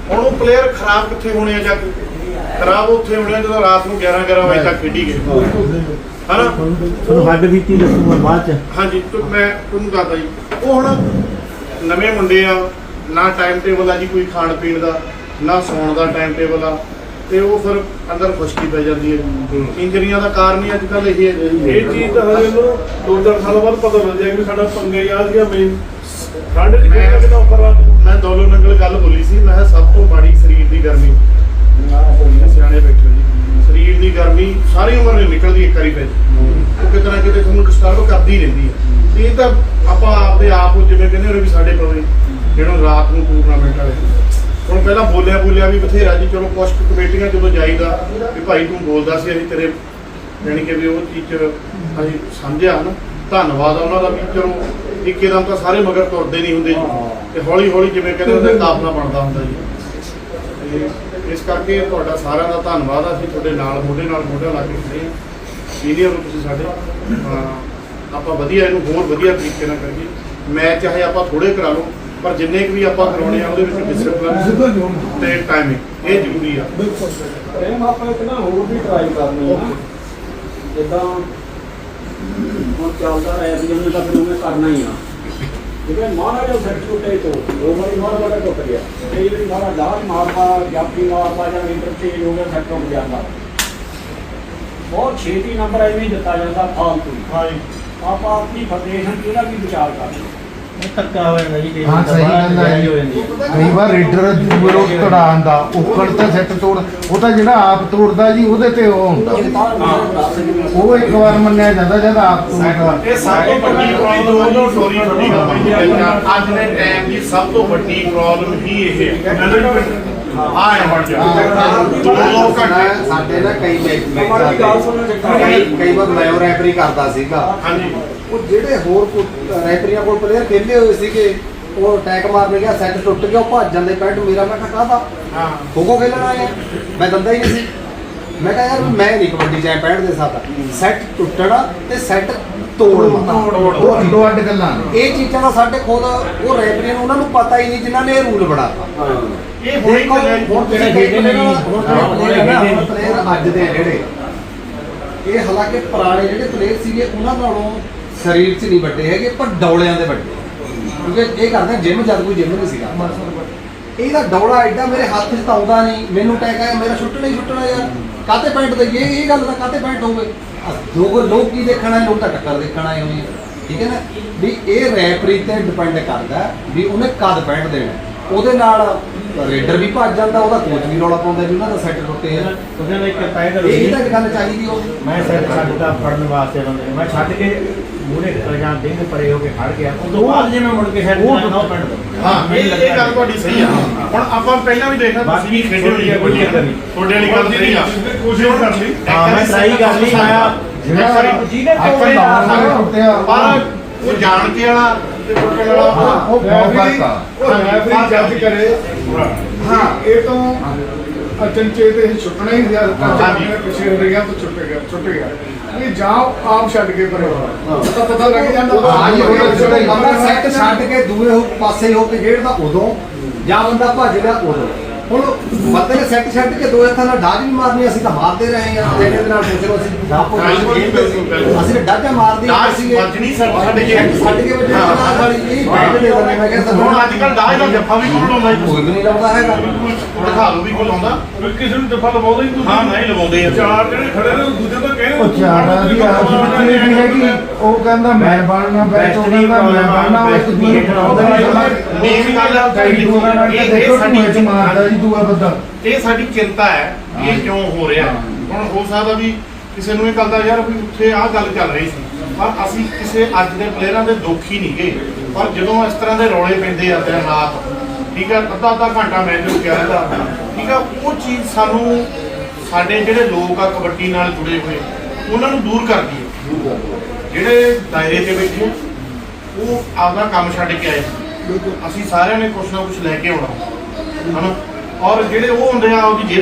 ਹੁਣ ਉਹ ਪਲੇਅਰ ਖਰਾਬ ਕਿੱਥੇ ਹੋਣੇ ਆ ਜਾ ਖਰਾਬ ਉੱਥੇ ਹੋਣੇ ਆ ਜਦੋਂ ਰਾਤ ਨੂੰ 11 11 ਵਜੇ ਤੱਕ ਖੇਡੀ ਗਏ। ਹਨਾ? ਤੁਹਾਨੂੰ ਹੱਡ ਬੀਤੀ ਦੱਸੂਗਾ ਬਾਅਦ ਚ। ਹਾਂਜੀ ਤੇ ਮੈਂ ਤੁਹਾਨੂੰ ਦੱਸਦਾ ਜੀ। ਉਹ ਹੁਣ ਨਵੇਂ ਮੁੰਡੇ ਆ ਨਾ ਟਾਈਮ ਟੇਬਲ ਆ ਜੀ ਕੋਈ ਖਾਣ ਪੀਣ ਦਾ ਨਾ ਸੌਣ ਦਾ ਟਾਈਮ ਟੇਬਲ ਆ। ਤੇ ਉਹ ਫਿਰ ਅੰਦਰ ਖੁਸ਼ਕੀ ਪੈ ਜਾਂਦੀ ਹੈ। ਇੰਜਰੀਆਂ ਦਾ ਕਾਰਨ ਹੀ ਅੱਜ ਕੱਲ ਇਹ ਹੈ। ਇਹ ਚੀਜ਼ ਤਾਂ ਹਜੇ ਨੂੰ ਦੋ ਚਾਰ ਸਾਲ ਬਾਅਦ ਪਤਾ ਲੱਗ ਜਾਏਗਾ ਕਿ ਸਾਡਾ ਪੰਗੇ ਯਾਦ ਗਿਆ ਮੇਨ ਠੰਡ ਚ ਕਿਹੜਾ ਕਿਹਦਾ ਉੱਪਰ ਨੂੰ ਮੈਂ ਦੋਲੋ ਨੰਗਲ ਗੱਲ ਬੋਲੀ ਸੀ। ਮੈਂ ਸਭ ਤੋਂ ਮਾੜੀ ਸਰੀਰ ਦੀ ਗਰਮੀ। ਸਿਆਣੇ ਬੈਠੇ ਜੀ ਸਰੀਰ ਦੀ ਗਰਮੀ ਸਾਰੀ ਉਮਰ ਨਹੀਂ ਨਿਕਲਦੀ ਇੱਕ ਵਾਰੀ ਵਿੱਚ। ਉਹ ਕਿਤੇ ਨਾ ਕਿਤੇ ਤੁਹਾਨੂੰ ਡਿਸਟਰਬ ਕਰਦੀ ਰਹਿੰਦੀ ਹੈ। ਤੇ ਇਹ ਤਾਂ ਆਪਾਂ ਆਪਦੇ ਆਪ ਨੂੰ ਜਿਵੇਂ ਕਹਿੰਦੇ ਹੋ ਵੀ ਸਾਡੇ ਪਵੇ ਜਿਹੜਾ ਰਾਤ ਨੂੰ ਟੂਰਨਾਮੈਂਟ ਵਾਲੇ ਹੁਣ ਪਹਿਲਾਂ ਬੋਲਿਆ ਬੋਲਿਆ ਵੀ ਬਥੇਰਾ ਜੀ, ਚਲੋ ਕੁਛ ਕਮੇਟੀਆਂ ਜਦੋਂ ਜਾਈਦਾ ਵੀ ਭਾਈ ਤੂੰ ਬੋਲਦਾ ਸੀ, ਅਸੀਂ ਤੇਰੇ ਯਾਨੀ ਕਿ ਵੀ ਉਹ ਚੀਜ਼ 'ਚ ਅਸੀਂ ਸਮਝਿਆ ਨਾ ਧੰਨਵਾਦ ਆ ਉਹਨਾਂ ਦਾ ਵੀ, ਚਲੋ ਇੱਕਦਮ ਤਾਂ ਸਾਰੇ ਮਗਰ ਤੁਰਦੇ ਨਹੀਂ ਹੁੰਦੇ ਜੀ। ਤੇ ਹੌਲੀ ਹੌਲੀ ਜਿਵੇਂ ਕਹਿੰਦੇ ਉਹਦੇ ਕਾਫਲਾ ਬਣਦਾ ਹੁੰਦਾ ਜੀ। ਤੇ ਇਸ ਕਰਕੇ ਤੁਹਾਡਾ ਸਾਰਿਆਂ ਦਾ ਧੰਨਵਾਦ ਆ, ਅਸੀਂ ਤੁਹਾਡੇ ਨਾਲ, ਮੋਢੇ ਨਾਲ ਮੋਢਾ ਲਾ ਕੇ ਖੜੇ ਹਾਂ ਸੀਨੀਅਰ ਨੂੰ ਤੁਸੀਂ ਸਾਡੇ। ਆਪਾਂ ਵਧੀਆ ਇਹਨੂੰ ਹੋਰ ਵਧੀਆ ਤਰੀਕੇ ਨਾਲ ਕਰੀਏ। ਮੈਚ ਚਾਹੇ ਆਪਾਂ ਥੋੜੇ ਕਰਾ ਲਓ ਪਰ ਜਿੰਨੇ ਕੁ ਵੀ ਆਪਾਂ ਕਰਾਉਣੇ ਆ ਉਹਦੇ ਵਿੱਚ ਡਿਸਪਲਿਨ ਤੇ ਟਾਈਮਿੰਗ ਇਹ ਜ਼ਰੂਰੀ ਆ। ਟਾਈਮ ਆਪਾਂ ਇੱਕ ਨਾ ਹੋਰ ਵੀ ਟਰਾਈ ਕਰਨੀ ਹੈ ਜਿੱਦਾਂ ਹੁਣ ਚੱਲਦਾ ਰਿਹਾ ਸੀ ਉਹਨੇ ਤਾਂ ਫਿਰ ਉਹਨੇ ਕਰਨਾ ਹੀ ਆ। ਜਿਵੇਂ ਮਾਰਾ ਜੋ ਸੈੱਟ ਟੁੱਟੇ ਤੋਂ। ਦੋ ਵਾਰੀ ਮਾਰਾ ਬੜਾ ਟੁੱਟ ਗਿਆ। ਕਈ ਵਾਰੀ ਮਾਰਾ ਲਾਟ ਮਾਰਦਾ ਜਾਪੀ ਮਾਰਦਾ ਜਾਂ ਇੰਟਰਚੇਂਜ ਹੋ ਗਿਆ ਸੈੱਟ ਟੁੱਟ ਜਾਂਦਾ। ਬਹੁਤ ਛੇਤੀ ਨੰਬਰ ਐਵੇਂ ਦਿੱਤਾ ਜਾਂਦਾ ਫਾਲਤੂ। ਹੀ। ਆਪਾਂ ਆਪਣੀ ਫੈਡਰੇਸ਼ਨ ਕਿਹਦਾ ਵੀ ਵਿਚਾਰ ਕਰਦੇ ਧੱਕਾ ਹੋ ਜਾਂਦਾ ਜੀ ਕਈ ਹਾਂ ਵਾਰ ਸਹੀ ਗੱਲ ਹੈ ਹੋ ਜਾਂਦੀ ਹੈ। ਕਈ ਵਾਰ ਰੇਡਰ ਦੂਰੋਂ ਤੜਾਉਣ ਦਾ ਉਕੜ ਤਾਂ ਸੈੱਟ ਤੋੜ ਉਹ ਤਾਂ ਜਿਹੜਾ ਆਪ ਤੋੜਦਾ ਜੀ ਉਹਦੇ ਤੇ ਉਹ ਹੁੰਦਾ। ਉਹ ਇੱਕ ਵਾਰ ਮੰਨਿਆ ਜਾਂਦਾ ਜਦ ਆਪ ਤੋੜਦਾ। ਇਹ ਸਭ ਤੋਂ ਵੱਡੀ ਪ੍ਰੋਬਲਮ ਸੋਰੀ ਛੋਟੀ ਗੱਲ ਹੈ। ਅੱਜ ਦੇ ਟਾਈਮ ਦੀ ਸਭ ਤੋਂ ਵੱਡੀ ਪ੍ਰੋਬਲਮ ਹੀ ਇਹ ਹੈ। ਹੈ ਬਣ ਜਾ ਦੋ ਦੋ ਘੰਟੇ ਸਾਡੇ ਨਾ ਕਈ ਗੱਲ ਵਾਰ ਮੈਂ ਰੈਫਰੀ ਕਰਦਾ ਸੀਗਾ। ਹਾਂਜੀ। ਉਹ ਜਿਹੜੇ ਹੋਰ ਰੈਫਰੀਆਂ ਕੋਲ ਪਲੇਅਰ ਖੇਲੇ ਹੋਏ ਸੀਗੇ ਉਹ ਅਟੈਕ ਮਾਰਨ ਗਿਆ ਸੈੱਟ ਟੁੱਟ ਗਿਆ ਉਹ ਭੱਜ ਜਾਂਦੇ ਪੈਂਟ ਮੇਰਾ ਮੈਂ ਕਿਹਾ ਕਾਹਦਾ ਹਾਂ। ਖੋਖੋ ਖੇਲਣਾ ਹੈ ਮੈਂ ਦੰਦਾ ਹੀ ਨਹੀਂ ਸੀ। ਮੈਂ ਕਿਹਾ ਯਾਰ ਮੈਂ ਨਹੀਂ ਕਬੱਡੀ ਚ ਪੈਂਟ ਦੇ ਸਾਥ ਸੈੱਟ ਟੁੱਟਣਾ ਤੇ ਸੈੱਟ ਤੋੜਨਾ ਉਹ ਅੱਡੋ ਅੱਡ ਗੱਲਾਂ ਨੇ। ਇਹ ਚੀਜ਼ਾਂ ਦਾ ਸਾਡੇ ਖੁਦ ਉਹ ਰੈਫਰੀਆਂ ਨੂੰ ਉਹਨਾਂ ਨੂੰ ਪਤਾ ਹੀ ਨਹੀਂ ਜਿਨ੍ਹਾਂ ਨੇ ਇਹ ਰੂਲ ਬਣਾਤਾ ਇਹ ਹੁਣੇ ਜੀ। ਹੁਣ ਜਿਹੜੇ ਖੇਡੇ ਨੇ ਹੁਣ ਜਿਹੜੇ। ਪਲੇਅਰ ਅੱਜ ਦੇ ਜਿਹੜੇ ਇਹ ਹਾਲਾਂਕਿ ਪੁਰਾਣੇ ਜਿਹੜੇ ਪਲੇਅਰ ਸੀਗੇ ਉਹਨਾਂ ਨਾਲੋਂ ਸਰੀਰ 'ਚ ਨਹੀਂ ਵੱਡੇ ਹੈਗੇ ਪਰ ਡੌਲਿਆਂ ਦੇ ਵੱਡੇ ਕਿਉਂਕਿ ਇਹ ਕਰਦੇ ਜਿਮ ਜਦ ਕੋਈ ਜਿਮ ਨਹੀਂ ਸੀਗਾ ਇਹਦਾ ਡੌਲਾ ਐਡਾ ਮੇਰੇ ਹੱਥ 'ਚ ਤਾਂ ਆਉਂਦਾ ਨਹੀਂ। ਮੈਨੂੰ ਟੈਕ ਆਇਆ ਮੇਰਾ ਛੁੱਟਣਾ ਹੀ ਛੁੱਟਣਾ ਯਾਰ। ਕਾਤੇ ਪੈਂਟ ਦਈਏ? ਇਹ ਗੱਲ ਦਾ ਕਾਤੇ ਪੈਂਟ ਹੋਵੇ ਲੋਕ ਲੋਕ ਕੀ ਦੇਖਣਾ ਲੋਕ ਤਾਂ ਟੱਕਰ ਦੇਖਣਾ ਆਏ ਹੋਏ ਠੀਕ ਹੈ ਨਾ? ਵੀ ਇਹ ਰੈਪਰੀ ਤੇ ਡਿਪੈਂਡ ਕਰਦਾ ਵੀ ਉਹਨੇ ਕਦ ਪੈਂਟ ਦੇਣਾ। ਉਹਦੇ ਨਾਲ ਰੇਡਰ ਵੀ ਭੱਜ ਜਾਂਦਾ ਉਹਦਾ ਕੋਚ ਵੀ ਰੌਲਾ ਪਾਉਂਦਾ ਵੀ ਉਹਨਾਂ ਦਾ ਸੈੱਟ ਟੁੱਟੇ ਆ। ਉਹਦੇ ਨਾਲ ਇੱਕ ਪੈਡ ਇਹ ਤਾਂ ਗੱਲ ਚਾਹੀਦੀ ਉਹ। ਮੈਂ ਸੈੱਟ ਛੱਡਦਾ ਫੜਨ ਵਾਸਤੇ ਬੰਦੇ ਨੂੰ। ਮੈਂ ਛੱਡ ਕੇ ਮੂਹਰੇ ਜਾਂ ਦਿਨ ਪਰੇ ਹੋ ਕੇ ਖੜ ਗਿਆ। ਤੋਂ ਬਾਅਦ ਜੇ ਮੈਂ ਮੁੜ ਕੇ ਛੱਡ ਉਹ- ਉਹ ਪੈਂਟ ਹਾਂ ਇਹ ਇਹ ਗੱਲ ਤੁਹਾਡੀ ਸਹੀ ਆ। ਹੁਣ ਆਪਾਂ ਪਹਿਲਾਂ ਵੀ ਦੇਖਿਆ ਤੁਸੀਂ ਵੀ ਖੇਡੇ ਹੋਈ ਹੈ ਕੋਈ ਤੁਹਾਡੇ ਵਾਲੀ ਗੱਲ ਸਹੀ ਆ। ਕੋਸ਼ਿਸ਼ ਕਰ ਲਈ ਹਾਂ ਮੈਂ ਟਰਾਈ ਕਰ ਲਈ ਮੈਂ ਜਿਹੜਾ ਜਿਹਨੇ ਆਪਾਂ ਲਾਉਣ ਨਾਲ ਟੁੱਟਿਆ। ਪਰ ਉਹ ਜਾਣ ਕੇ ਵਾਲਾ ਤੇ ਟੁੱਟਣ ਵਾਲਾ ਹਾਂ, ਉਹ ਬਹੁਤ ਫ਼ਰਕ ਆ ਉਹ ਰੈਫਰੀ ਜੱਜ ਕਰੇ। ਹਾਂ। ਇਹ ਤੋਂ ਅਚਨਚੇ ਤੇ ਇਹ ਛੁੱਟਣਾ ਹੀ ਸੀ ਹਾਂਜੀ। ਪਿੱਛੇ ਹੋ ਗਿਆ ਤਾਂ ਛੁੱਟ ਗਿਆ ਛੁੱਟ ਗਿਆ। ਇਹ ਜਾਓ ਆਪ ਛੱਡ ਕੇ ਪਰੇ ਤਾਂ ਪਤਾ ਲੱਗ ਜਾਂਦਾ। ਹਾਂ ਜੀ, ਬੰਦਾ ਸੈੱਟ ਛੱਡ ਕੇ ਦੂਏ ਹੋ ਪਾਸੇ ਹੋ ਕੇ ਖੇਡਦਾ ਉਦੋਂ ਜਾਂ ਬੰਦਾ ਭੱਜ ਗਿਆ ਉਦੋਂ। ਹੁਣ ਬੰਦੇ ਨੇ ਸੈੱਟ ਛੱਡ ਕੇ ਦੋ ਹੱਥਾਂ ਨਾਲ ਡਾਜ ਵੀ ਮਾਰਨੀ ਅਸੀਂ ਤਾਂ ਮਾਰਦੇ ਰਹੇ ਆ ਜਿਹੜੇ ਦੇ ਨਾਲ ਪੁੱਛ ਲਓ ਅਸੀਂ ਆਪੋ ਖੇਡਦੇ ਸੀ। ਅਸੀਂ ਡਾਜਾ ਮਾਰਦੇ ਡਾਜ ਸੀਗੇ। ਵੱਜਣੀ ਕੇ। ਸੈੱਟ ਛੱਡ ਕੇ ਵੱਜਣੀ ਹਾਂ। ਨਾਲ ਵਾਲੀ ਇਹ ਬੈਠ ਦੇ ਦਿੰਦੇ ਮੈਂ ਕਹਿੰਦਾ ਹੁਣ ਅੱਜ ਕੱਲ ਦਾਜ ਦਾ ਜੱਫਾ ਵੀ ਕੋਲ ਜੀ ਨਹੀਂ ਲਾਉਂਦਾ ਹੈਗਾ ਦਿਖਾ ਲਓ ਵੀ ਕੋਲ ਲਾਉਂਦਾ ਕਿਸੇ ਨੂੰ ਦਫਾ ਲਵਾਉਂਦਾ ਹੀ ਤੂੰ ਹਾਂ ਨਹੀਂ ਲਵਾਉਂਦੇ ਆ। ਚਾਰ ਜਿਹੜੇ ਖੜੇ ਨੇ ਦੂਜੇ ਤਾਂ ਕਹਿੰਦੇ ਉਹ ਚਾਰਾਂ ਦੀ ਆਸ ਵਿੱਚ ਵੀ ਹੈਗੀ। ਉਹ ਕਹਿੰਦਾ ਮੈਂ ਬਣਨਾ ਬੈਠ ਉਹ ਕਹਿੰਦਾ ਮੈਂ ਬਣਨਾ ਉਹ ਇੱਕ ਦੂਜੇ ਖੜਾਉਂਦਾ ਮੇਨ ਗੱਲ ਆ ਕਈ ਇਹ- ਤੇ ਇਹ ਦੇਖੋ ਸਾਡੀ ਟੂਏ ਚ ਮਾਰਦਾ ਜੀ ਦੂਆ ਬੰਦਾ ਇਹ ਸਾਡੀ ਚਿੰਤਾ ਹੈ ਇਹ ਕਿਉਂ ਹੋ ਰਿਹਾ? ਹੁਣ ਹੋ ਸਕਦਾ ਵੀ ਕਿਸੇ ਨੂੰ ਇਹ ਗੱਲ ਦਾ ਯਾਰ ਵੀ ਉੱਥੇ ਆਹ ਗੱਲ ਚੱਲ ਰਹੀ ਸੀ। ਪਰ ਅਸੀਂ ਕਿਸੇ ਅੱਜ ਦੇ ਪਲੇਅਰਾਂ ਦੇ ਦੋਖੀ ਨਹੀਂ ਗਏ। ਪਰ ਜਦੋਂ ਇਸ ਤਰ੍ਹਾਂ ਦੇ ਰੌਲੇ ਪੈਂਦੇ ਆ ਦਿਨ ਰਾਤ ਠੀਕ ਆ ਅੱਧਾ ਅੱਧਾ ਘੰਟਾ ਮੈਚ ਰੁਕਿਆ ਰਹਿੰਦਾ ਠੀਕ ਆ ਉਹ ਚੀਜ਼ ਸਾਨੂੰ ਸਾਡੇ ਜਿਹੜੇ ਲੋਕ ਆ ਕਬੱਡੀ ਨਾਲ ਜੁੜੇ ਹੋਏ ਉਹਨਾਂ ਨੂੰ ਦੂਰ ਕਰਦੀ ਹੈ। ਜਿਹੜੇ ਦਾਇਰੇ ਬੈਠੇ ਆ, ਉਹ ਆਪਦਾ ਕੰਮ ਛੱਡ ਕੇ ਆਏ ਅਸੀਂ ਸਾਰਿਆਂ ਨੇ ਕੁਛ ਨਾ ਕੁਛ ਲੈ ਕੇ ਆਉਣਾ। ਹਨਾ? ਔਰ ਜਿਹੜੇ ਉਹ ਹੁੰਦੇ ਆ ਉਹਦੀ